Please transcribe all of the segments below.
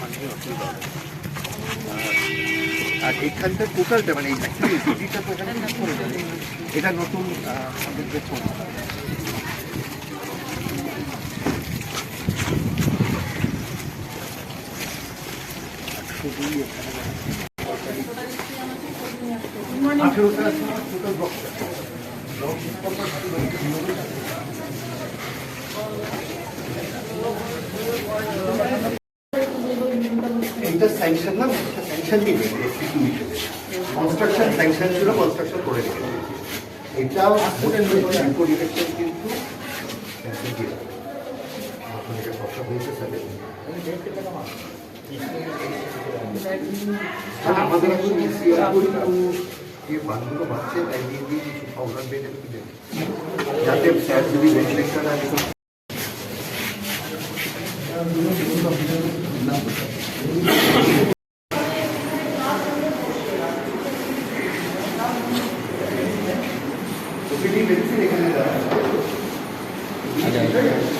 মানুষের অসুবিধা আর- এইখানকার টোটালটা মানে এটা নতুন আমাদের একশো দুই এখানে টোটাল স্যাংশন না স্যাংশন দেবে কনস্ট্রাকশন স্যাংশন ছিল কনস্ট্রাকশন করে দেবে। এটাও যাতে স্যার যদি আর এরকম ওপিডি মেডিসিন এখানে দেওয়া আছে। যা তুমি আমার সঙ্গে যে দেখা করো। তুমি ফার্মাসিস্ট তো একটু দেখা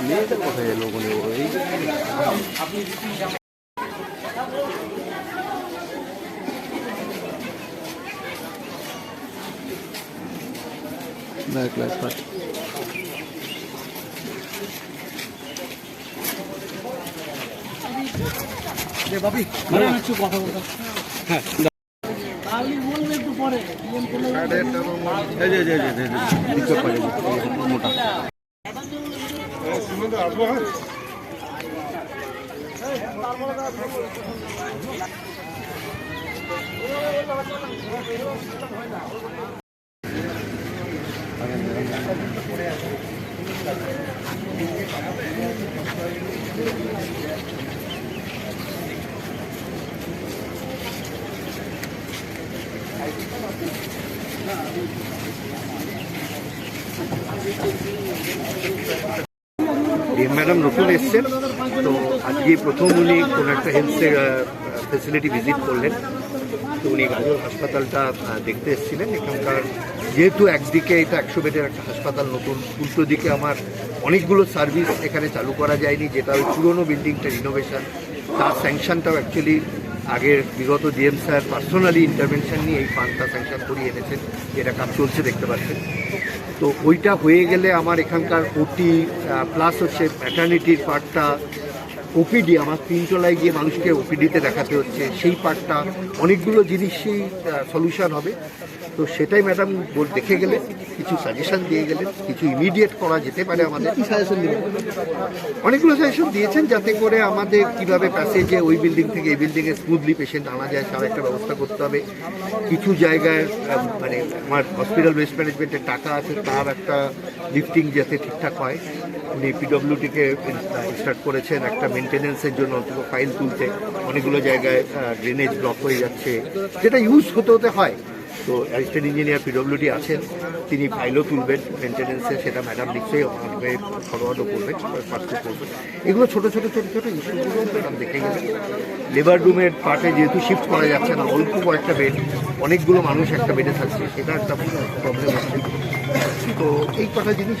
মেয়েটা কোথায় এলো ওখানে এই না ক্লাস পাঠ এই যে, এই যে, এই যে, এই যে, দিকটা পাই যাবে, এই যে, মোটা ডিএম ম্যাডাম নতুন এসছেন, তো আজকে প্রথম উনি কোনো একটা হেলথ ফেসিলিটি ভিজিট করলেন। তো উনি গাজল হাসপাতালটা দেখতে এসেছিলেন। এখানকার যেহেতু একদিকে এটা একশো বেডের একটা হাসপাতাল, নতুন উল্টো দিকে আমার অনেকগুলো সার্ভিস এখানে চালু করা যায়নি, যেটা ওই পুরোনো বিল্ডিংটা রিনোভেশন তার স্যাংশনটাও অ্যাকচুয়ালি আগের বিগত ডিএম স্যার পার্সোনালি ইন্টারভেনশন নিয়ে এই ফান্ডটা স্যাংশন করিয়ে এনেছেন। যেটা কাজ চলছে, দেখতে পাচ্ছেন। তো ওইটা হয়ে গেলে আমার এখানকার ওটি প্লাস হচ্ছে ম্যাটার্নিটির পার্টটা ওপিডি আমার তিনতলায় গিয়ে মানুষকে ওপিডিতে দেখাতে হচ্ছে। সেই পার্টটা অনেকগুলো জিনিসই সলিউশন হবে। তো সেটাই ম্যাডাম দেখে গেলে কিছু সাজেশন দিয়ে গেলেন কিছু ইমিডিয়েট করা যেতে পারে আমাদের। কি সাজেশন অনেকগুলো সাজেশন দিয়েছেন যাতে করে আমাদের কীভাবে প্যাসেজে ওই বিল্ডিং থেকে এই বিল্ডিংয়ে স্মুথলি পেশেন্ট আনা যায় তার একটা ব্যবস্থা করতে হবে। কিছু জায়গায় মানে আমার হসপিটাল ওয়েস্ট ম্যানেজমেন্টের টাকা আছে তার একটা লিফটিং যাতে ঠিকঠাক হয়। উনি পিডব্লিউটিকে স্টার্ট করেছেন একটা মেনটেনেন্সের জন্য অন্তত ফাইল তুলতে। অনেকগুলো জায়গায় ড্রেনেজ ব্লক হয়ে যাচ্ছে। যেটা ইউজ হতে হতে হয়। তো অ্যাসিস্ট্যান্ট ইঞ্জিনিয়ার পিডব্লিউডি আছেন, তিনি ফাইলও তুলবেন মেনটেনেন্সে সেটা ম্যাডাম নিশ্চয়ই আমাকে ফরওয়ার্ডও করবেন ফার্স্টও করবেন এগুলো ছোটো ছোটো ছোটো ছোটো ইস্যুগুলো ম্যাডাম দেখে গেলেন লেবার রুমের পার্টে যেহেতু শিফট করা যাচ্ছে না, অল্প কয়েকটা বেড অনেকগুলো মানুষ একটা বেডে থাকছে, সেটা একটা প্রবলেম হচ্ছে। তো এই কটা জিনিস